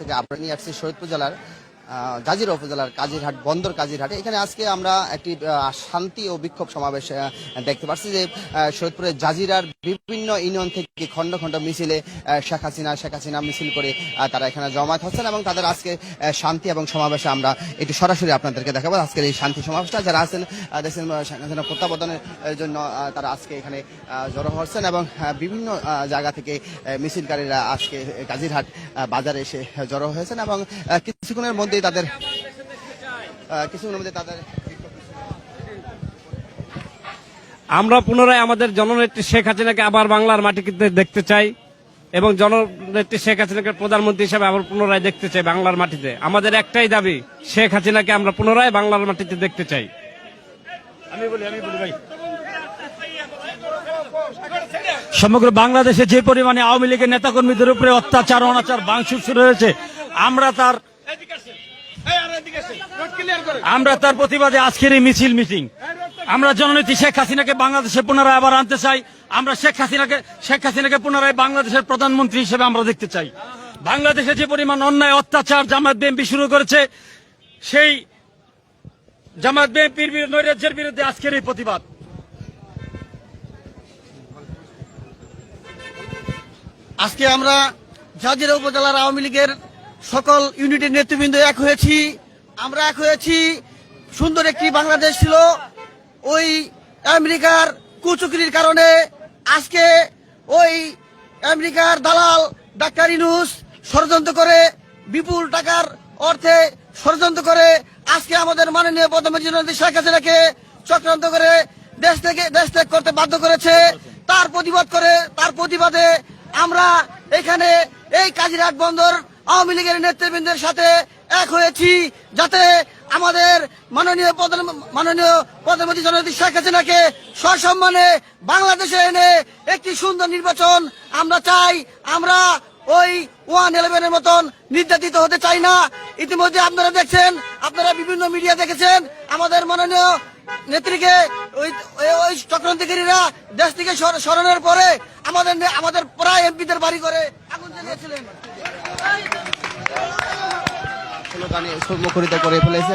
থেকে আমরা নিয়ে আসছি শহীদপুর জেলার জাজিরা উপজেলার কাজিরহাট বন্দর কাজিরহাটে। এখানে আজকে আমরা একটি শান্তি ও বিক্ষোভ সমাবেশ দেখতে পাচ্ছি যে আহ, শহীদপুরের জাজিরার বিভিন্ন ইউনিয়ন থেকে খণ্ড খণ্ড মিছিলে শেখ হাসিনা শেখ হাসিনা মিছিল করে তারা এখানে জমায়েত হচ্ছেন এবং তাদের আজকে শান্তি এবং সমাবেশে আমরা একটু সরাসরি আপনাদেরকে দেখাবো। আজকের এই শান্তি সমাবেশটা যারা আছেন দেখছেন শেখ হাসিনা প্রত্যাবর্তনের জন্য তারা আজকে এখানে জড়ো হচ্ছেন এবং বিভিন্ন জায়গা থেকে মিছিলকারীরা আজকে কাজিরহাট বাজারে এসে জড়ো হয়েছেন এবং কিছুক্ষণের কিছুক্ষণের মধ্যেই তাদের কিছুক্ষণের মধ্যে তাদের আমরা পুনরায় আমাদের জননেত্রী শেখ হাসিনাকে আবার বাংলার মাটিতে দেখতে চাই এবং জননেত্রী শেখ হাসিনাকে প্রধানমন্ত্রী হিসেবে আবার পুনরায় দেখতে চাই বাংলার মাটিতে। আমাদের একটাই দাবি শেখ হাসিনাকে আমরা পুনরায় বাংলার মাটিতে দেখতে চাই। আমি বলি আমি বলি ভাই। সমগ্র বাংলাদেশে যে পরিমাণে আওয়ামী লীগের নেতাকর্মীদের উপরে অত্যাচার অনাচার বাংশুর শুরু হয়েছে আমরা তার আমরা তার প্রতিবাদে আজকের এই মিছিল মিটিং। আমরা জননেত্রী শেখ হাসিনাকে বাংলাদেশে পুনরায় আবার আনতে চাই। আমরা শেখ হাসিনাকে শেখ হাসিনাকে পুনরায় বাংলাদেশের প্রধানমন্ত্রী হিসেবে আমরা দেখতে চাই। বাংলাদেশে যে পরিমাণ অন্যায়, অত্যাচার জামাত বিএনপি শুরু করেছে, সেই জামাত বিএনপির নৈরাজ্যের বিরুদ্ধে আজকের এই প্রতিবাদ। আজকে আমরা জাজিরা উপজেলার আওয়ামী লীগের সকল ইউনিটের নেতৃবৃন্দ এক হয়েছি। আমরা এক হয়েছি। সুন্দর একটি বাংলাদেশ ছিল। ওই আমেরিকার কুচুকির কারণে আজকে ওই আমেরিকার দালাল ডাক্তার ইনুস ষড়যন্ত্র করে, বিপুল টাকার অর্থে ষড়যন্ত্র করে আজকে আমাদের মাননীয় প্রধানমন্ত্রী শেখ হাসিনাকে চক্রান্ত করে দেশ থেকে, দেশ ত্যাগ করতে বাধ্য করেছে। তার প্রতিবাদ করে, তার প্রতিবাদে আমরা এখানে এই কাজিরহাট বন্দর আওয়ামী লীগের নেতৃবৃন্দের সাথে এক হয়েছি যাতে আমাদের মাননীয় প্রধান মাননীয় প্রধানমন্ত্রী জননেত্রী শেখ হাসিনাকে সসম্মানে বাংলাদেশে এনে একটি সুন্দর নির্বাচন আমরা চাই। আমরা ওই ওয়ান ইলেভেনের মতন নির্যাতিত হতে চাই না। ইতিমধ্যে আপনারা দেখছেন, আপনারা বিভিন্ন মিডিয়া দেখেছেন, আমাদের মাননীয় নেত্রীকে ওই ওই- চক্রান্তিকারীরা দেশ থেকে সর- সরানোর পরে আমাদের আমাদের প্রায় এমপিদের বাড়ি করে আগুন জ্বালিয়েছিলেন। স্লোগানে মুখরিত করে ফেলেছে।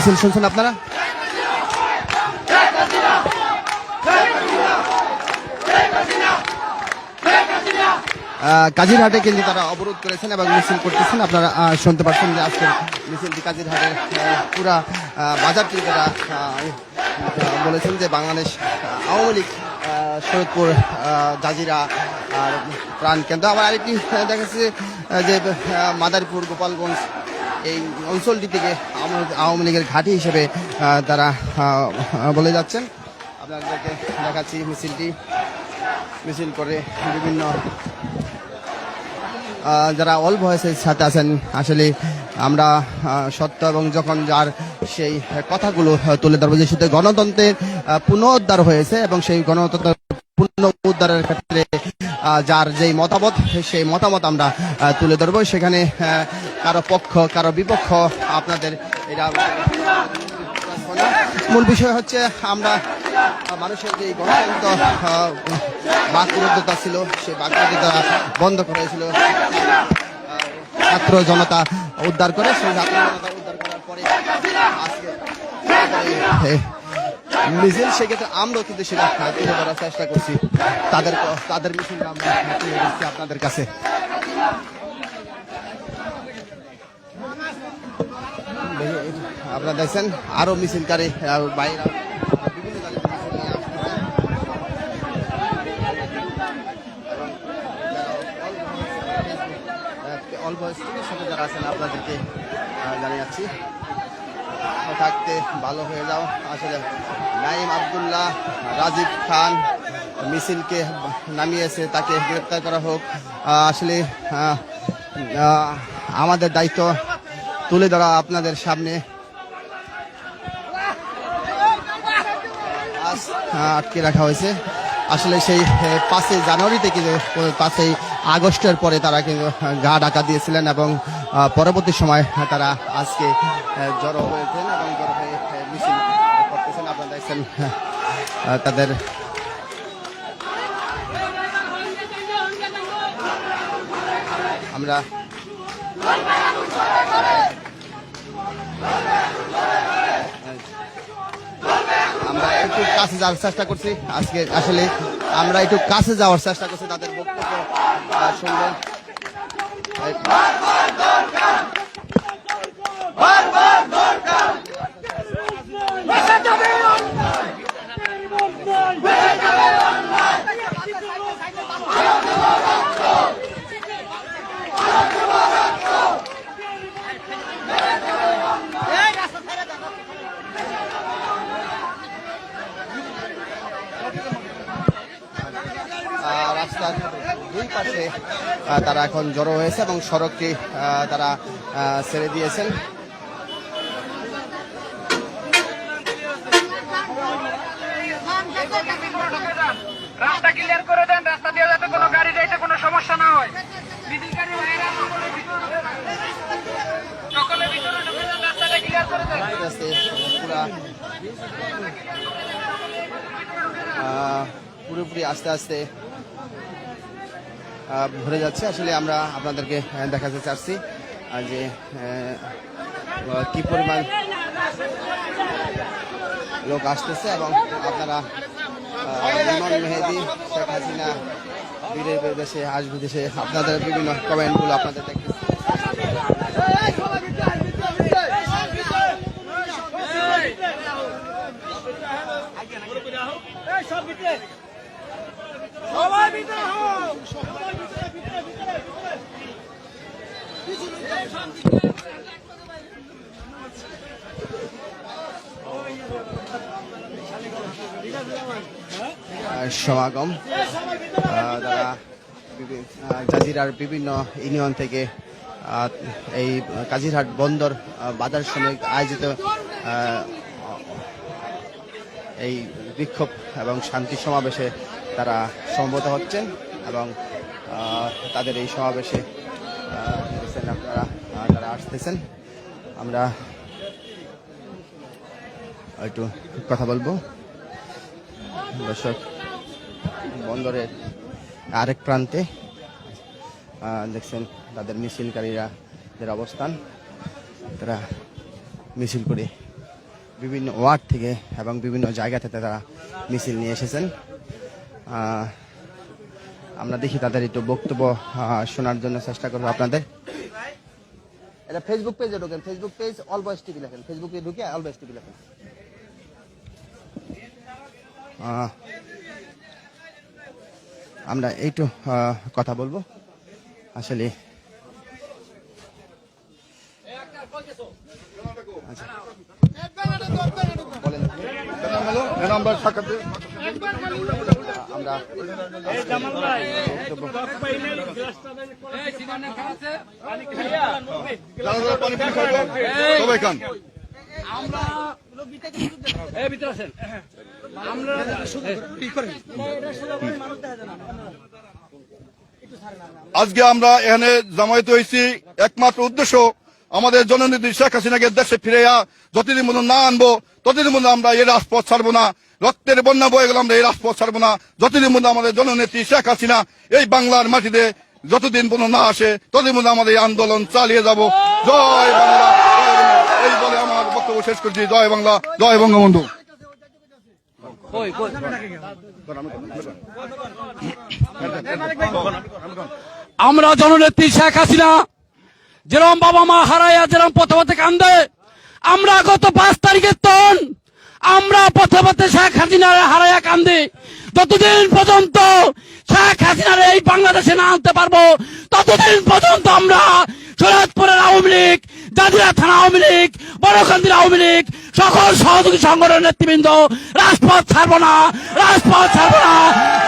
মিছিল শুনছেন আপনারা? কাজিরহাটে কিন্তু তারা অবরোধ করেছেন এবং মিছিল করতেছেন। আপনারা শুনতে পাচ্ছেন যে আজকের মিছিলটি কাজিরহাটের আহ, পুরা বাজারটি তারা বলেছেন যে বাংলাদেশ আওয়ামী লীগ সৈয়দপুর জাজিরা আর প্রাণ কেন্দ্র আবার আরেকটি আহ, দেখা যাচ্ছে আহ, যে মাদারীপুর গোপালগঞ্জ এই অঞ্চলটি থেকে আওয়ামী- লীগের ঘাঁটি হিসেবে তারা বলে যাচ্ছেন। আপনাদেরকে দেখাচ্ছি মিছিলটি। মিছিল করে বিভিন্ন যারা অল ভয়েসের সাথে আছেন, আসলে আমরা সত্য এবং যখন যার সেই কথাগুলো তুলে ধরবো, যে শুধু গণতন্ত্রের পুনরুদ্ধার হয়েছে এবং সেই গণতন্ত্রের পুনঃ উদ্ধারের ক্ষেত্রে যার যেই মতামত সেই মতামত আমরা তুলে ধরবো। সেখানে কারও পক্ষ কারও বিপক্ষ আপনাদের এটা মূল বিষয় হচ্ছে আমরা মানুষের যে গণতন্ত্র আহ, ছিল সেই বাকবিরোধতা বন্ধ করা হয়েছিল ছাত্র জনতা উদ্ধার করে সেই ছাত্র জনতা উদ্ধার করার পরে আজকে মিছিল, সেক্ষেত্রে আমরাও কিন্তু সেটা তুলে ধরার চেষ্টা করছি। তাদের তাদের মিছিল আমরা তুলে দিচ্ছি আপনাদের কাছে। আপনারা দেখছেন, আরও মিছিলকারী বাইরে অল্প স্টুডেন্টের সাথে যারা আছেন, আপনাদেরকে জানিয়ে থাকতে ভালো হয়ে যাও। আসলে নাইম আবদুল্লাহ রাজীব খান মিছিলকে নামিয়েছে, তাকে গ্রেপ্তার করা হোক। আসলে আমাদের দায়িত্ব তুলে ধরা আপনাদের সামনে। আটকে রাখা হয়েছে। আসলে সেই পাঁচই জানুয়ারি থেকে যে পাঁচই আগস্টের পরে তারা কিন্তু গা ডাকা দিয়েছিলেন এবং পরবর্তী সময় তারা আজকে জড়ো হয়েছেন এবং জড়ো হয়ে মিছিল করতেছেন। আপনারা দেখছেন তাদের আমরা আমরা একটু কাছে যাওয়ার চেষ্টা করছি। আজকে আসলে আমরা একটু কাছে যাওয়ার চেষ্টা করছি তাদের বক্তব্য আহ, শুনব আহ, রাস্তার দুই পাশে আহ, তারা এখন জড়ো হয়েছে এবং সড়কটি তারা ছেড়ে দিয়েছেন। রাস্তা ক্লিয়ার করে দেন রাস্তা দিয়ে যাতে কোনো গাড়ি যাইতে কোনো সমস্যা না হয়। মিছিলকারী ভাইয়েরা সকলে ভিতরে ঢোকে যান। সকলে ভিতরে ঢুকে যান, রাস্তাটা ক্লিয়ার করে দেন। আস্তে আস্তে পুরা আহ, পুরোপুরি আস্তে আস্তে ভরে যাচ্ছে। আসলে আমরা আপনাদেরকে দেখাতে চাচ্ছি যে কি পরিমাণ লোক আসতেছে এবং আপনারা ইমন মেহেদি, শেখ হাসিনা বীরের বিদেশে, আজ বিদেশে আপনাদের বিভিন্ন কমেন্টগুলো আপনাদের সমাগম। তারা জাজিরার বিভিন্ন ইউনিয়ন থেকে এই কাজিরহাট বন্দর বাজার শ্রমিক আয়োজিত এই বিক্ষোভ এবং শান্তি সমাবেশে তারা সমবেত হচ্ছেন এবং তাদের এই সমাবেশে আপনারা তারা আসতেছেন। আমরা একটু কথা বলব। দর্শক, বন্দরের আরেক প্রান্তে দেখছেন তাদের মিছিলকারীরা এর অবস্থান। তারা মিছিল করে বিভিন্ন ওয়ার্ড থেকে এবং বিভিন্ন জায়গা থেকে তারা মিছিল নিয়ে এসেছেন। আমরা দেখি তাদের একটু বক্তব্য শোনার জন্য চেষ্টা করব আপনাদের। এটা ফেসবুক পেজে ঢোকেন ফেসবুক পেজ অল বয়স টিভি লেখেন। ফেসবুকে ঢুকে অল বয়স টিভি লেখেন। আমরা একটু কথা বলব। আসলে আচ্ছা। আমরা সবাই খান। আজকে আমরা এখানে জামায়াত হয়েছি একমাত্র উদ্দেশ্য আমাদের জননীতি শেখ হাসিনাকে দেশে ফিরেয়া যতদিন মতো না আনব ততদিন মতো আমরা এই রাজপথ ছাড়বো না। রক্তের বন্যা বয়ে গেলে আমরা এই রাজপথ ছাড়বো না। যতদিন মতো আমাদের জননেত্রী শেখ হাসিনা এই বাংলার মাটিতে যতদিন পর্যন্ত না আসে ততদিন মতো আমাদের এই আন্দোলন চালিয়ে যাব। জয় বাংলা জয় বাংলা। এই বলে আমার বক্তব্য শেষ করছি। জয় বাংলা জয় বঙ্গবন্ধু। আমরা জননেত্রী শেখ হাসিনা যেরকম বাবা মা হারাইয়া যেরকম পথে পথে কান্দে, আমরা গত পাঁচ তারিখের তন, আমরা পথে পথে শেখ হাসিনার হারাইয়া কান্দে। ততদিন পর্যন্ত শেখ হাসিনার এই বাংলাদেশে না আনতে পারব, ততদিন পর্যন্ত আমরা শরৎপুরের আওয়ামী লীগ দাদিরা থানা আওয়ামী লীগ বড়কান্দির আওয়ামী লীগ, সকল সহযোগী সংগঠনের নেতৃবৃন্দ, রাজপথ ছাড়বো না, রাজপথ ছাড়বো না।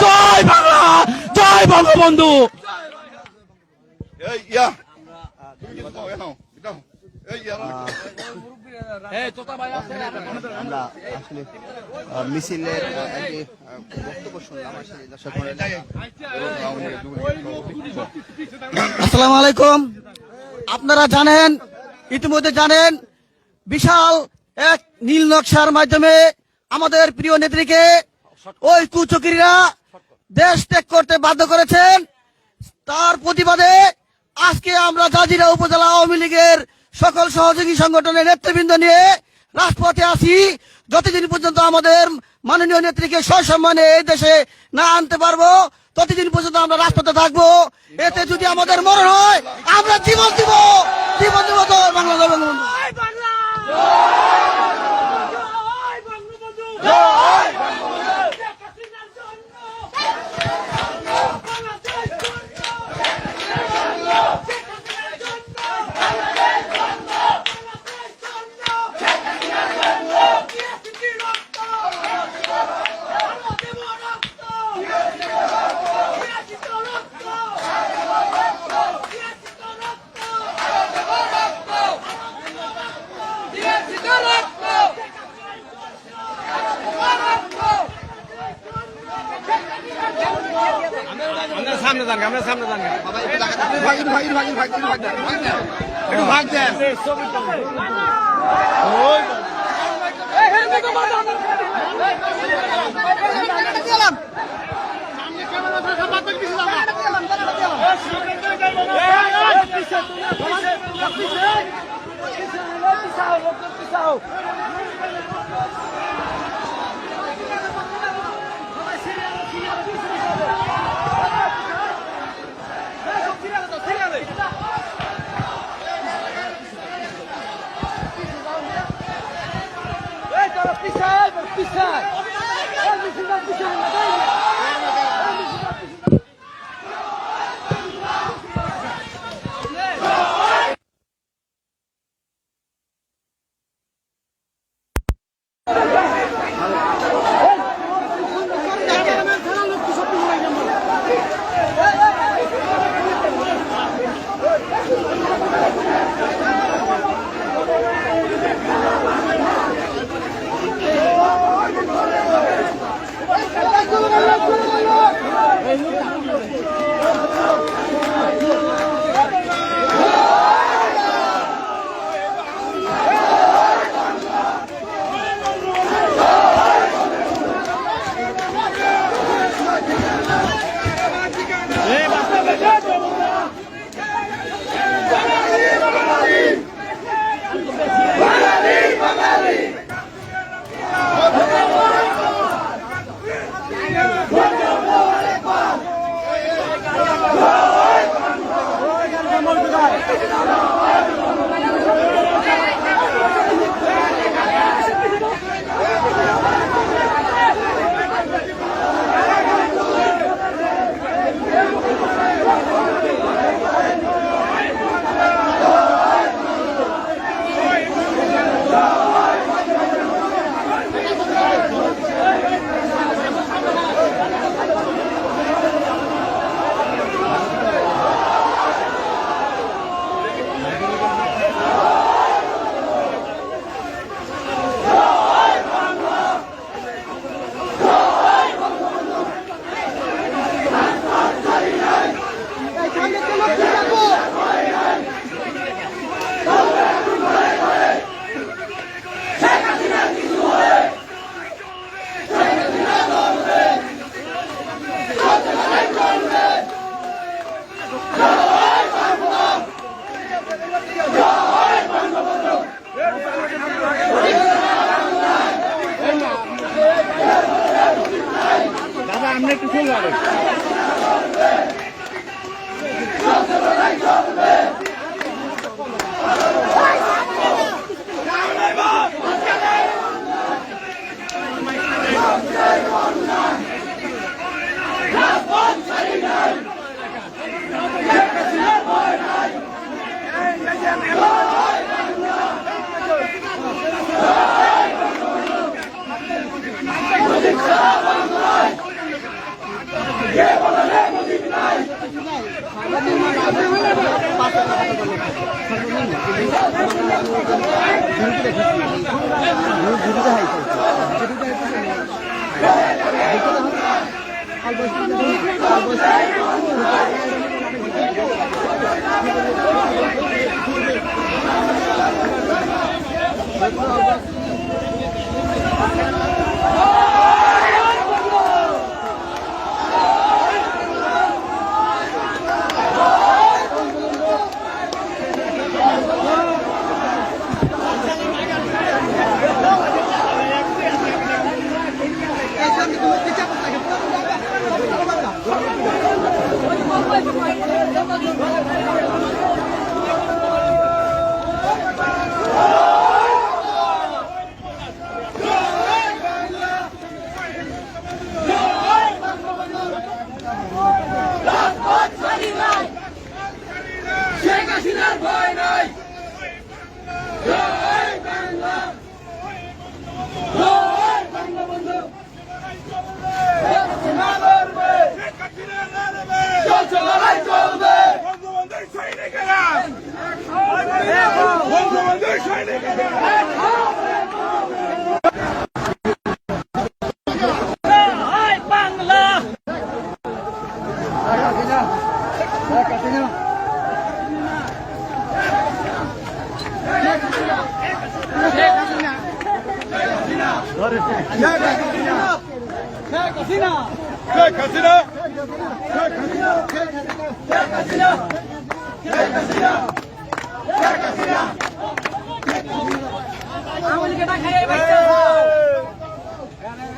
জয় বাংলা, জয় বঙ্গবন্ধু এই ইয়া দাও, এ নাও, দাও। এই ইয়া মণ্ডলী। আসসালামু আলাইকুম আপনারা জানেন, ইতিমধ্যে জানেন, বিশাল এক নীল নকশার মাধ্যমে আমাদের প্রিয় নেত্রীকে ওই কুচকিরা দেশ ত্যাগ করতে বাধ্য করেছেন তার প্রতিবাদে আজকে আমরা জাজিরা উপজেলা আওয়ামী লীগের সকল সহযোগী সংগঠনের নেতৃবৃন্দ নিয়ে রাজপথে আসি যতদিন পর্যন্ত আমাদের মাননীয় নেত্রীকে সসম্মানে এই দেশে না আনতে পারব ততদিন পর্যন্ত আমরা রাজপথে থাকব। এতে যদি আমাদের মরণ হয় আমরা জীবন দিব। জীবন দিব তো বাংলা! যান আমরা সামনে যান একটু ভাগ দেন পিছাও 60 saat. Kardeşim 60 saat.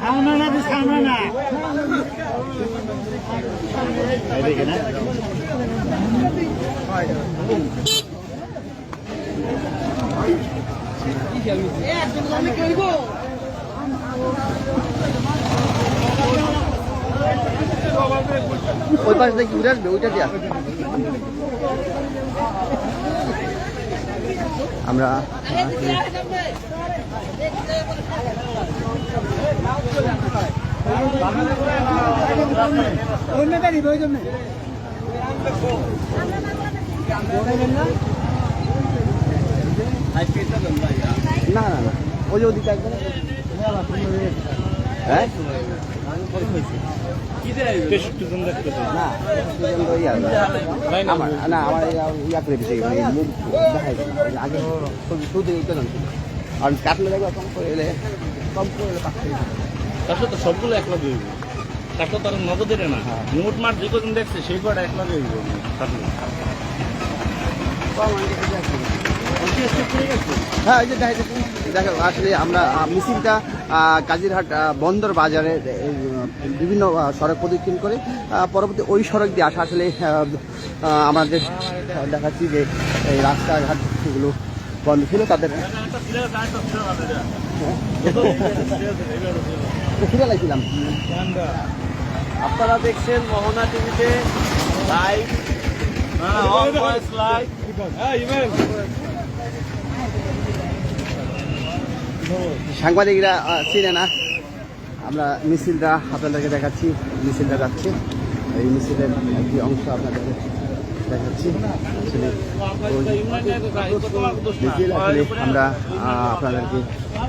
আমরা সামনে যান ওই পাশে দেখি ঘুরে আসবে ওইটা দিয়ে আমরা না না না। ওই যে হ্যাঁ? না ইয়া আমার ইয়া- ইয়া করে মানে মুখ দেখাই দিছে। আগে শুধু শুধু উত্তেজন ছিল? আর কাটলে দেখো কম করে এলে কম করে এলে পাক করে দিছে। তারপরে তো সবগুলো এক লগে হইব। তারপর তার নগদের না। নোট মার যে কদিন দেখছে সেই কটা এক লগে হইব হ্যাঁ এই যে দেখা আসলে আমরা মিছিলটা কাজিরহাট বন্দর বাজারে বিভিন্ন সড়ক প্রদক্ষিণ করে পরবর্তী ওই সড়ক দিয়ে আসা আসলে আমাদের দেখাচ্ছি যে এই রাস্তাঘাটগুলো বন্ধ ছিল তাদের ফিরে লাগছিলাম আপনারা দেখছেন মোহনা টিভিতে লাইভ লাইভ সাংবাদিকরা চিনে না আমরা মিছিলটা আপনাদেরকে দেখাচ্ছি, মিছিলটা যাচ্ছে। এই মিছিলের একটি অংশ আপনাদেরকে দেখাচ্ছি। আমরা আপনাদেরকে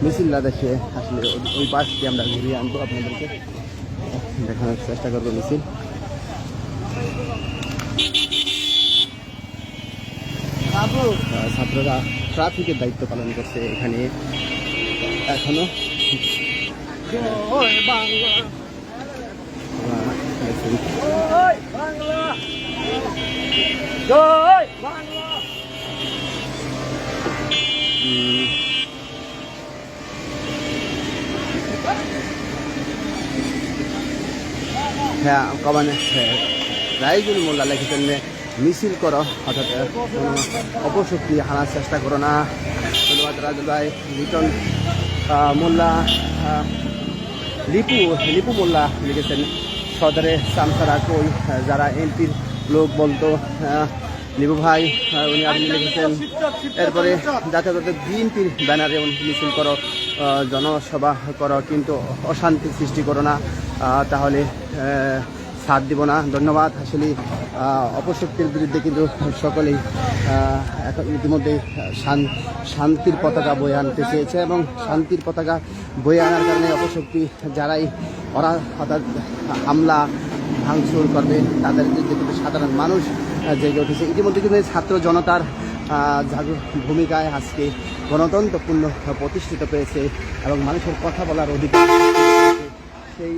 মিছিলটা দেখে আসলে ওই- ওই পাশ দিয়ে আমরা ঘুরিয়ে আনব আপনাদেরকে। দেখানোর চেষ্টা করব মিছিল। ছাত্ররা ট্রাফিকের দায়িত্ব পালন করছে এখানে। এখনও। হ্যাঁ কমানে হ্যাঁ, মোল্লা লিখেছেন মিছিল করো অর্থাৎ অপশক্তি হারার চেষ্টা করো না। ধন্যবাদ রাজুল ভাই লিটন। মোল্লা লিপু লিপু মোল্লা লিখেছেন। সদরে সামসারা কই যারা এমপির লোক বলতো লিপু ভাই উনি আপনি লিখেছেন। এরপরে যাতে যাতে বিএনপির ব্যানারে উনি মিছিল করো জনসভা করো, কিন্তু অশান্তি সৃষ্টি করো না। তাহলে ছাড় দিব না। ধন্যবাদ। আসলে অপশক্তির বিরুদ্ধে কিন্তু সকলেই এখন ইতিমধ্যে শান- শান্তির পতাকা বয়ে আনতে চেয়েছে এবং শান্তির পতাকা বয়ে আনার কারণে অপশক্তি যারাই ওরা অর্থাৎ হামলা, ভাঙচুর করবে, তাদের কিন্তু সাধারণ মানুষ জেগে উঠেছে। ইতিমধ্যে কিন্তু ছাত্র জনতার ভূমিকায় আজকে গণতন্ত্রপূর্ণ প্রতিষ্ঠিত পেয়েছে এবং মানুষের কথা বলার অধিকার সেই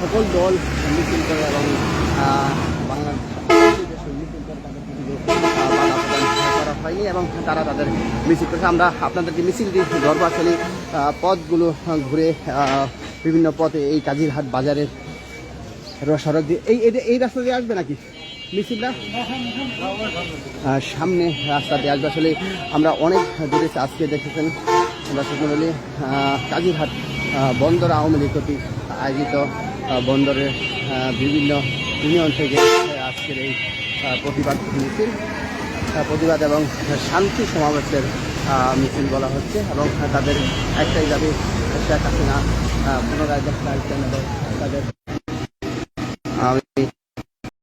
সকল দল মিছিল করে এবং করে হয়নি এবং তারা তাদের মিছিল করেছে। আমরা আপনাদেরকে মিছিলটি ধরবো আসলে পথগুলো ঘুরে বিভিন্ন পথে এই কাজিরহাট বাজারের সড়ক দিয়ে। এই, এই- রাস্তা দিয়ে আসবে নাকি মিছিলটা? সামনে রাস্তা দিয়ে আসবে। আসলে আমরা অনেক দূরে আজকে দেখেছেন দর্শক মন্ডলী কাজিরহাট বন্দর আওয়ামী লীগ আয়োজিত বন্দরের বিভিন্ন ইউনিয়ন থেকে আজকের এই প্রতিবাদ মিছিল। প্রতিবাদ এবং শান্তি সমাবেশের মিছিল বলা হচ্ছে এবং তাদের একটাই দাবি, শেখ হাসিনা পুনরায় চাইছেন এবং তাদের আমি